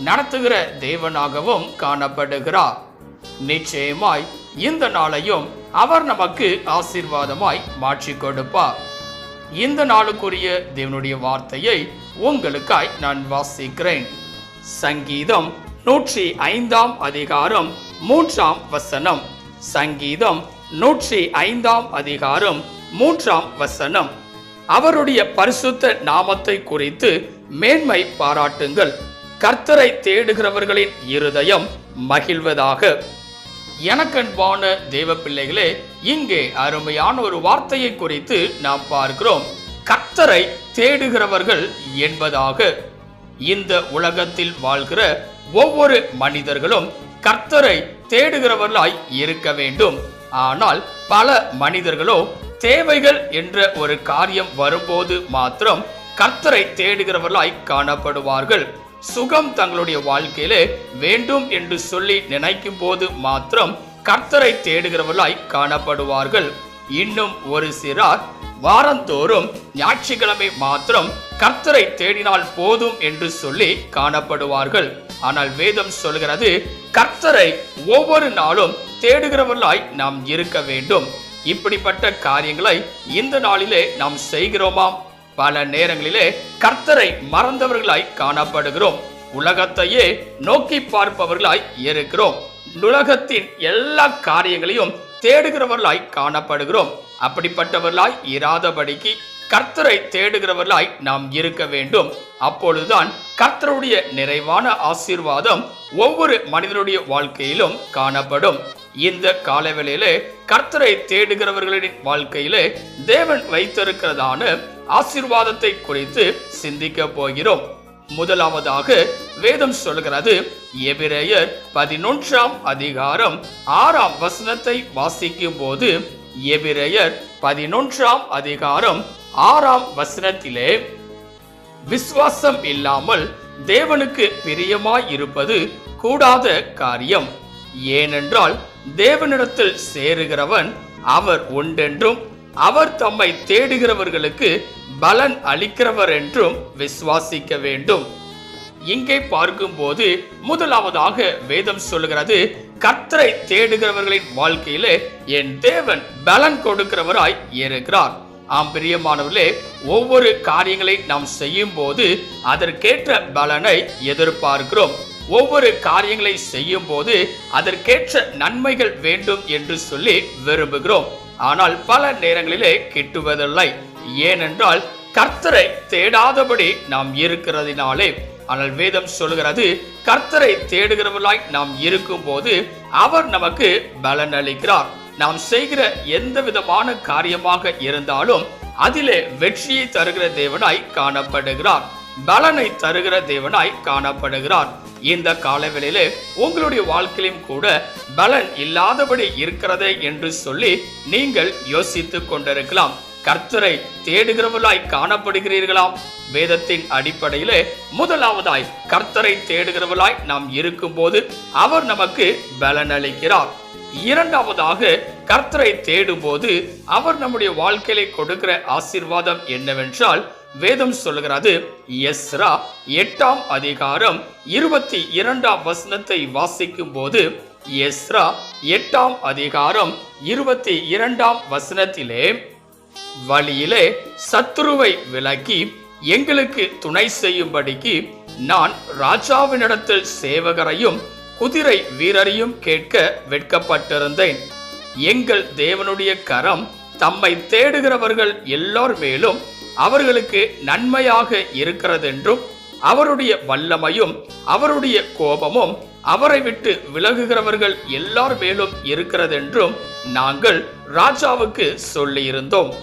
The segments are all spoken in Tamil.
நடத்துகிற தேவனாகவும் காணப்படுகிறார். நிச்சயமாய் இந்த நாளையும் அவர் நமக்கு ஆசீர்வாதமாய் மாற்றிக் கொடுப்பார். இந்த நாளுக்குரிய தேவனுடைய வார்த்தையை உங்களுக்காய் நான் வாசிக்கிறேன். சங்கீதம் நூற்றி ஐந்தாம் அதிகாரம் மூன்றாம் வசனம். சங்கீதம் நூற்றி ஐந்தாம் அதிகாரம் மூன்றாம் வசனம். அவருடைய பரிசுத்த நாமத்தை குறித்து மேன்மை பாராட்டுங்கள். கர்த்தரை தேடுகிறவர்களின் இருதயம் மகிழ்வதாக. எனக்கன்பான தேவ பிள்ளைகளே இங்கே அருமையான ஒரு வார்த்தையை குறித்து நாம் பார்க்கிறோம். கர்த்தரை தேடுகிறவர்கள் என்பதாக. இந்த உலகத்தில் வாழ்கிற ஒவ்வொரு மனிதர்களும் கர்த்தரை தேடுகிறவர்களாய் இருக்க வேண்டும். ஆனால் பல மனிதர்களோ தேவைகள் என்ற ஒரு காரியம் வரும்போது மாத்திரம் கர்த்தரை தேடுகிறவர்களாய் காணப்படுவார்கள். சுகம் தங்களுடைய வாழ்க்கையிலே வேண்டும் என்று சொல்லி நினைக்கும் போது மாத்திரம் கர்த்தரை தேடுகிறவர்களாய் காணப்படுவார்கள். இன்னும் ஒரு சிறார் வாரந்தோறும் ஞாயிற்றுக்கிழமை மாத்திரம் கர்த்தரை தேடினால் போதும் என்று சொல்லி காணப்படுவார்கள். ஆனால் வேதம் சொல்கிறது கர்த்தரை ஒவ்வொரு நாளும் தேடுகிறவர்களாய் நாம் இருக்க வேண்டும். இப்படிப்பட்ட காரியங்களை இந்த நாளிலே நாம் செய்கிறோமாம் பல நேரங்களிலே கர்த்தரை மறந்தவர்களாய் காணப்படுகிறோம். உலகத்தையே நோக்கி பார்ப்பவர்களாய் இருக்கிறோம். உலகத்தின் எல்லா காரியங்களையும் தேடுகிறவர்களாய் காணப்படுகிறோம். அப்படிப்பட்டவர்களாய் இராதபடிக்கு கர்த்தரை தேடுகிறவர்களாய் நாம் இருக்க வேண்டும். அப்பொழுதுதான் கர்த்தருடைய நிறைவான ஆசீர்வாதம் ஒவ்வொரு மனிதனுடைய வாழ்க்கையிலும் காணப்படும். இந்த காலவேளையிலே கர்த்தரை தேடுகிறவர்களின் வாழ்க்கையிலே தேவன் வைத்திருக்கிறதான ஆசீர்வாதத்தை குறித்து சிந்திக்க போகிறோம். முதலாவதாக வேதம் சொல்கிறது எபிரேயர் பதினொன்றாம் அதிகாரம் ஆறாம் வசனத்தை வாசிக்கும் போது எபிரேயர் பதினொன்றாம் அதிகாரம் ஆறாம் வசனத்திலே விசுவாசம் இல்லாமல் தேவனுக்கு பிரியமாய் இருப்பது கூடாத காரியம். ஏனென்றால் தேவனிடத்தில் சேருகிறவன் அவர் உண்டென்றும் அவர் தம்மை தேடுகிறவர்களுக்கு பலன் அளிக்கிறவர் என்றும் விசுவாசிக்க வேண்டும். இங்கே பார்க்கும்போது முதலாவதாக வேதம் சொல்லுகிறது கர்த்தரை தேடுகிறவர்களின் வாழ்க்கையிலே என் தேவன் பலன் கொடுக்கிறவராய் இருக்கிறார். ஆம் பிரியமானவர்களே ஒவ்வொரு காரியங்களை நாம் செய்யும் போது அதற்கேற்ற பலனை எதிர்பார்க்கிறோம். ஒவ்வொரு காரியங்களை செய்யும் போது அதற்கேற்ற நன்மைகள் வேண்டும் என்று சொல்லி விரும்புகிறோம். ஆனால் பல நேரங்களிலே கிட்டுவதில்லை. ஏனென்றால் கர்த்தரை தேடாதபடி நாம் இருக்கிறதினாலே. ஆனால் வேதம் சொல்கிறது கர்த்தரை தேடுகிறவர்களாய் நாம் இருக்கும்போது அவர் நமக்கு பலன் அளிக்கிறார் நாம் செய்கிற எந்த விதமான காரியமாக இருந்தாலும் அதிலே வெற்றியை தருகிற தேவனாய் காணப்படுகிறார். பலனை தருகிற தேவனாய் காணப்படுகிறார். இந்த காலவெளியிலே உங்களுடைய வாழ்க்கையிலும் கூட பலன் இல்லாதபடி இருக்கிறதே என்று சொல்லி நீங்கள் யோசித்துக் கொண்டிருக்கலாம். கர்த்தரை தேடுகிறவர்களாய் காணப்படுகிறீர்களாம். வேதத்தின் அடிப்படையிலே முதலாவதாய் கர்த்தரை தேடுகிறவர்களாய் நாம் இருக்கும்போது அவர் நமக்கு பலன் அளிக்கிறார். இரண்டாவதாக கர்த்தரை தேடும்போது அவர் நம்முடைய வாழ்க்கையில கொடுக்கிற ஆசீர்வாதம் என்னவென்றால் வேதம் சொல்கிறது எஸ்ரா எட்டாம் அதிகாரம் இருபத்தி இரண்டாம் வசனத்தை வாசிக்கும் போது எஸ்ரா எட்டாம் அதிகாரம் இருபத்தி இரண்டாம் வசனத்திலே வழியிலே சத்துருவை விலக்கி எங்களுக்கு துணை செய்யும்படிக்கு நான் ராஜாவினிடத்தில் சேவகரையும் குதிரை வீரரையும் கேட்க வெட்கப்பட்டிருந்தேன். எங்கள் தேவனுடைய கரம் தம்மை தேடுகிறவர்கள் எல்லோர் மேலும் அவர்களுக்கு நன்மையாக இருக்கிறதென்றும் அவருடைய வல்லமையும் அவருடைய கோபமும் அவரை விட்டு விலகுகிறவர்கள் எல்லார் மேலும் இருக்கிறதென்றும் நாங்கள் ராஜாவுக்கு சொல்லியிருந்தோம்.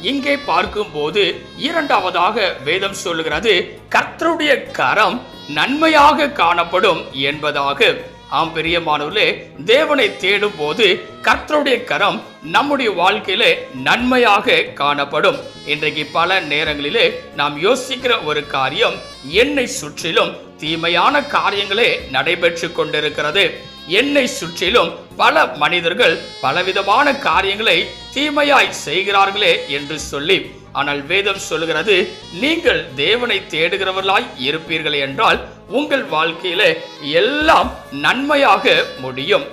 இங்கே பார்க்கும்போது இரண்டாவதாக வேதம் சொல்லுகிறது கர்த்தருடைய கரம் நன்மையாக காணப்படும் என்பதாக. ஆம் பெரியமானவர்களே தேவனை தேடும் போது கர்த்தருடைய கரம் நம்முடைய வாழ்க்கையிலே நன்மையாக காணப்படும். இன்றைக்கு பல நேரங்களிலே நாம் யோசிக்கிற ஒரு காரியம் என்னை சுற்றிலும் தீமையான காரியங்களே நடைபெற்று கொண்டிருக்கிறது. என்னை சுற்றிலும் பல மனிதர்கள் பலவிதமான காரியங்களை தீமையாய் செய்கிறார்களே என்று சொல்லி ஆனால் வேதம் சொல்லுகிறது நீங்கள் தேவனை தேடுகிறவர்களாய் இருப்பீர்கள் என்றால் உங்கள் வாழ்க்கையில எல்லாம் நன்மையாக முடியும்.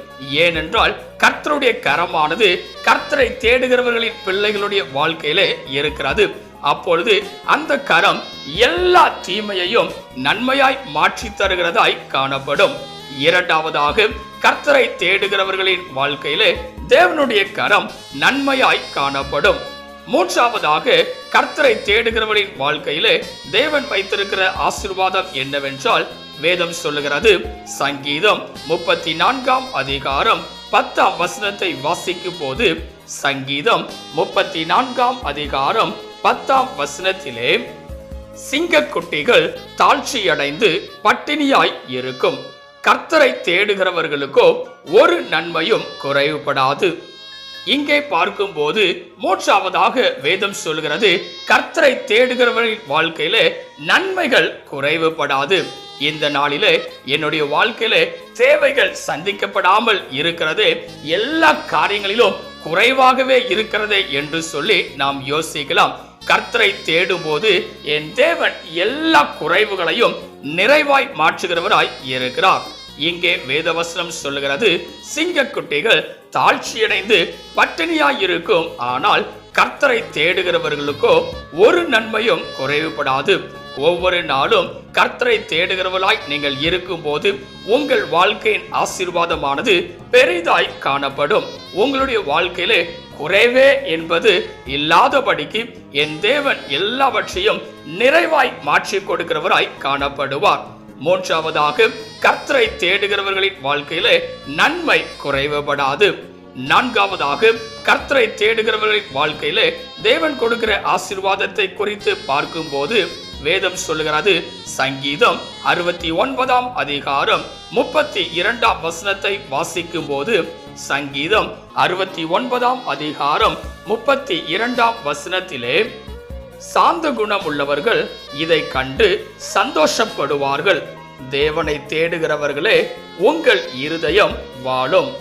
ஏனென்றால் கர்த்தருடைய கரமானது கர்த்தரை தேடுகிறவர்களின் பிள்ளைகளுடைய வாழ்க்கையிலே இருக்கிறது. அப்பொழுது அந்த கரம் எல்லா தீமையையும் நன்மையாய் மாற்றி தருகிறதாய் காணப்படும். இரண்டாவதாக கர்த்தரை தேடுகிறவர்களின் வாழ்க்கையிலே தேவனுடைய கரம் நன்மையாய் காணப்படும். மூன்றாவதாக கர்த்தரை தேடுகிறவரின் வாழ்க்கையிலே தேவன் வைத்திருக்கிற ஆசிர்வாதம் என்னவென்றால் வேதம் சொல்லுகிறது சங்கீதம் முப்பத்தி நான்காம் அதிகாரம் பத்தாம் வசனத்தை வாசிக்கும் போது சங்கீதம் முப்பத்தி நான்காம் அதிகாரம் பத்தாம் வசனத்திலே சிங்கக்குட்டிகள் தாழ்ச்சியடைந்து பட்டினியாய் இருக்கும். கர்த்தரை தேடுகிறவர்களுக்கோ ஒரு நன்மையும் குறைவுபடாது. இங்கே பார்க்கும்போது மூன்றாவதாக வேதம் சொல்கிறது கர்த்தரை தேடுகிறவர்களின் வாழ்க்கையில நன்மைகள் குறைவுபடாது. இந்த நாளிலே என்னுடைய வாழ்க்கையில தேவைகள் சந்திக்கப்படாமல் இருக்கிறது. எல்லா காரியங்களிலும் குறைவாகவே இருக்கிறதே என்று சொல்லி நாம் யோசிக்கலாம். கர்த்தரை தேடும் போது என் தேவன் எல்லா குறைவுகளையும் நிறைவாய் மாற்றுகிறவராய் இருக்கிறார். இங்கே வேதவசனம் சொல்லுகிறது சிங்கக்குட்டிகள் தாழ்ச்சியடைந்து பட்டினியாய் இருக்கும் ஆனால் கர்த்தரை தேடுகிறவர்களுக்கோ ஒரு நன்மையும் குறைவுபடாது. ஒவ்வொரு நாளும் கர்த்தரை தேடுகிறவர்களாய் நீங்கள் இருக்கும்போது உங்கள் வாழ்க்கையின் ஆசீர்வாதமானது பெரிதாய் காணப்படும். உங்களுடைய வாழ்க்கையிலே குறைவே என்பது இல்லாதபடிக்கு என் தேவன் எல்லாவற்றையும் நிறைவாய் மாற்றி கொடுக்கிறவராய் காணப்படுவார். மூன்றாவதாக கர்த்தரை தேடுகிறவர்களின் வாழ்க்கையிலே நன்மை குறைவுபடாது. நான்காவதாக கர்த்தரை தேடுகிறவர்களின் வாழ்க்கையிலே தேவன் கொடுக்கிற ஆசீர்வாதத்தை குறித்து பார்க்கும்போது வேதம் சொல்லுகிறது சங்கீதம் அறுபத்தி ஒன்பதாம் அதிகாரம் முப்பத்தி இரண்டாம் வசனத்தை வாசிக்கும் போது சங்கீதம் அறுபத்தி ஒன்பதாம் அதிகாரம் முப்பத்தி இரண்டாம் வசனத்திலே சாந்த குணம் உள்ளவர்கள் இதை கண்டு சந்தோஷப்படுவார்கள். தேவனை தேடுகிறவர்களே உங்கள் இருதயம் வாழும்.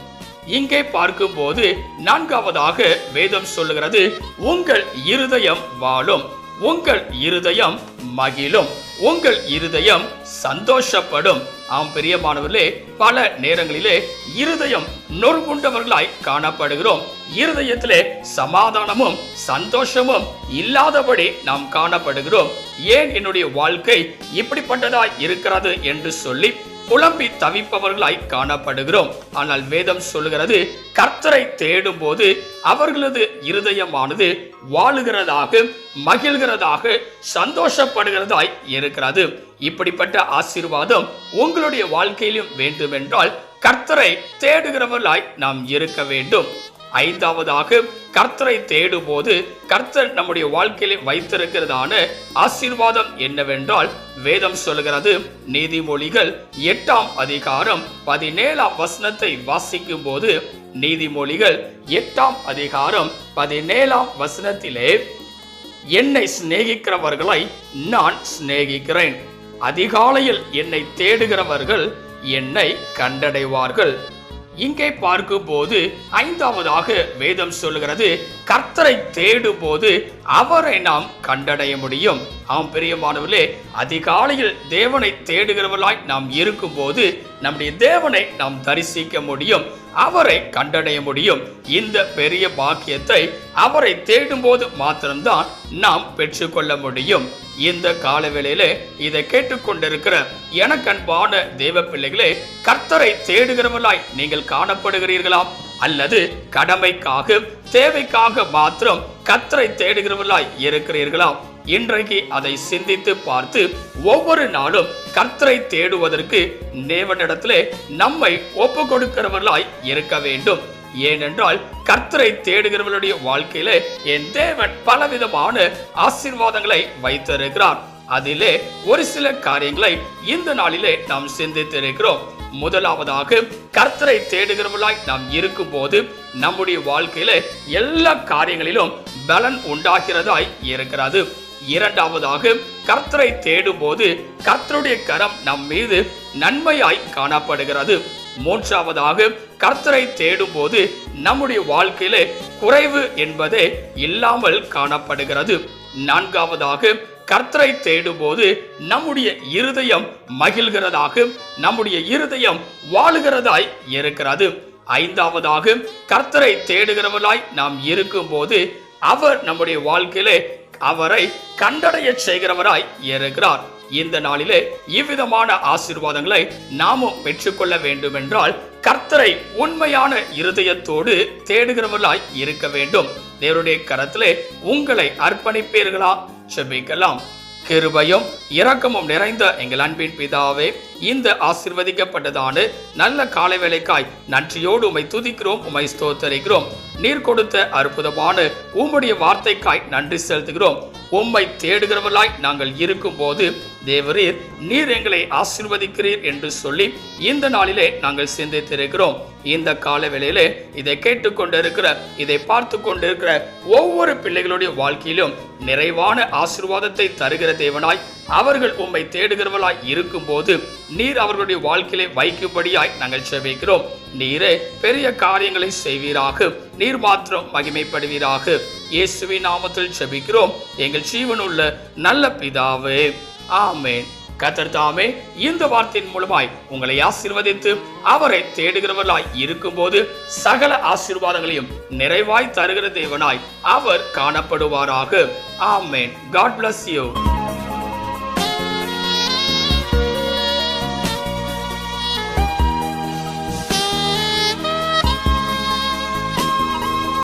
இங்கே பார்க்கும்போது நான்காவதாக வேதம் சொல்லுகிறது உங்கள் இருதயம் வாழும். உங்கள் இருதயம் மகிழும். உங்கள் இருதயம் சந்தோஷப்படும். ஆம் பிரியமானவர்களே பல நேரங்களிலே இருதயம் நொறுங்குண்டவர்களாய் காணப்படுகிறோம். இருதயத்திலே சமாதானமும் சந்தோஷமும் இல்லாதபடி நாம் காணப்படுகிறோம். ஏன் என்னுடைய வாழ்க்கை இப்படிப்பட்டதாய் இருக்கிறது என்று சொல்லி புலம்பி தவிப்பவர்களாய் காணப்படுகிறோம். ஆனால் வேதம் சொல்லுகிறது கர்த்தரை தேடும் போது அவர்களது இருதயமானது வாழுகிறதாக மகிழ்கிறதாக சந்தோஷப்படுகிறதாய் இருக்கிறது. இப்படிப்பட்ட ஆசீர்வாதம் உங்களுடைய வாழ்க்கையிலும் வேண்டுமென்றால் கர்த்தரை தேடுகிறவர்களாய் நாம் இருக்க வேண்டும். ஐந்தாவதாக கர்த்தரை தேடும் போது கர்த்தர் நம்முடைய வாழ்க்கையில வைத்திருக்கிறதான ஆசீர்வாதம் என்னவென்றால் வேதம் சொல்கிறது நீதிமொழிகள் எட்டாம் அதிகாரம் பதினேழாம் வசனத்தை வாசிக்கும் போது நீதிமொழிகள் எட்டாம் அதிகாரம் பதினேழாம் வசனத்திலே என்னை சிநேகிக்கிறவர்களை நான் சிநேகிக்கிறேன். அதிகாலையில் என்னை தேடுகிறவர்கள் என்னை கண்டடைவார்கள். இங்கே பார்க்கும்போது ஐந்தாவதாக வேதம் சொல்லுகிறது கர்த்தரை தேடும் போது அவரை நாம் கண்டடைய முடியும். ஆம் பிரியமானவர்களே அதிகாலையில் தேவனை தேடுகிறவர்களாய் நாம் இருக்கும்போது நம்முடைய தேவனை நாம் தரிசிக்க முடியும். அவரை கண்டடைய முடியும். இந்த பெரிய பாக்கியத்தை அவரை தேடும்போது மாத்திரம்தான் நாம் பெற்றுக்கொள்ள முடியும். இந்த காலவேளையிலே இதை கேட்டுக்கொண்டிருக்கிற எனக்கன்பான தேவ பிள்ளைகளே கர்த்தரை தேடுகிறவர்களாய் நீங்கள் காணப்படுகிறீர்களாம். அல்லது கடமைக்காக தேவைக்காக மாத்திரம் கர்த்தரை தேடுகிறவர்களாய் இருக்கிறீர்களாம். இன்றைக்கு அதை சிந்தித்து பார்த்து ஒவ்வொரு நாளும் கர்த்தரை தேடுவதற்கு தேவனிடத்திலே நம்மை ஒப்பு கொடுக்கிறவர்களாய் இருக்க வேண்டும். ஏனென்றால் கர்த்தரை தேடுகிறவர்களுடைய வாழ்க்கையில என் தேவன் பலவிதமான ஆசீர்வாதங்களை வைத்திருக்கிறார். அதிலே ஒரு சில காரியங்களை இந்த நாளிலே நாம் சிந்தித்திருக்கிறோம். முதலாவதாக கர்த்தரை தேடுகிறவர்களாய் நாம் இருக்கும்போது நம்முடைய வாழ்க்கையில எல்லா காரியங்களிலும் பலன் உண்டாகிறதாய் இருக்கிறது. இரண்டாவதாக கர்த்தரை தேடும்போது கர்த்தருடைய கரம் நம் மீது நன்மையாய் காணப்படுகிறது. மூன்றாவதாக கர்த்தரை தேடும்போது நம்முடைய வாழ்க்கையிலே குறைவு என்பதே இல்லாமல் காணப்படுகிறது. நான்காவதாக கர்த்தரை தேடும்போது நம்முடைய இருதயம் மகிழ்கிறதாக நம்முடைய இருதயம் வாழுகிறதாய் இருக்கிறது. ஐந்தாவதாக கர்த்தரை தேடுகிறவர்களாய் நாம் இருக்கும்போது அவர் நம்முடைய வாழ்க்கையிலே அவரை கண்டடைய செய்கிறவராய் இருக்கிறார் இந்த நாளிலே இவ்விதமான ஆசீர்வாதங்களை நாமும் பெற்றுக்கொள்ள வேண்டும் என்றால் கர்த்தரை உண்மையான இருதயத்தோடு தேடுகிறவர்களாய் இருக்க வேண்டும். தேவருடைய கரத்திலே உங்களை அர்ப்பணிப்பீர்களா? செபிக்கலாம். கிருபையும் இரக்கமும் நிறைந்த எங்கள் அன்பின் பிதாவே இந்த ஆசிர்வதிக்கப்பட்டதான நல்ல காலை வேலைக்காய் நன்றியோடு உமை துதிக்கிறோம் உமை ஸ்தோத்தரிக்கிறோம். நீர் கொடுத்த அற்புதமான உம்முடைய வார்த்தைக்காய் நன்றி செலுத்துகிறோம். உம்மை தேடுகிறவர்களாய் நாங்கள் இருக்கும்போது தேவரீர் நீர் எங்களை ஆசிர்வதிக்கிறீர் என்று சொல்லி இந்த நாளிலே நாங்கள் சிந்தித்திருக்கிறோம். இந்த கால வேளையிலே இதை கேட்டுக்கொண்டிருக்கிற இதை பார்த்து கொண்டிருக்கிற ஒவ்வொரு பிள்ளைகளுடைய வாழ்க்கையிலும் நிறைவான ஆசிர்வாதத்தை தருகிற தேவனாய் அவர்கள் உம்மை தேடுகிறவர்களாய் இருக்கும்போது நீர் அவர்களுடைய வாழ்க்கையிலே வைக்கும்படியாய் நாங்கள் செவிக்கிறோம் நீரே பெரிய காரியங்களை செய்வீராக நீர் மாத்திரம் மகிமைப்படுவீராக. இயேசுவின் நாமத்தில் செபிக்கிறோம். எங்கள் ஜீவனுள்ள நல்ல பிதாவே. ஆமேன். கத்தர் தாமே இந்த வார்த்தையின் மூலமாய் உங்களை ஆசீர்வதித்து அவரை தேடுகிறவர்களாய் இருக்கும்போது சகல ஆசீர்வாதங்களையும் நிறைவாய் தருகிற தேவனாய் அவர் காணப்படுவாராக. ஆமேன். God bless you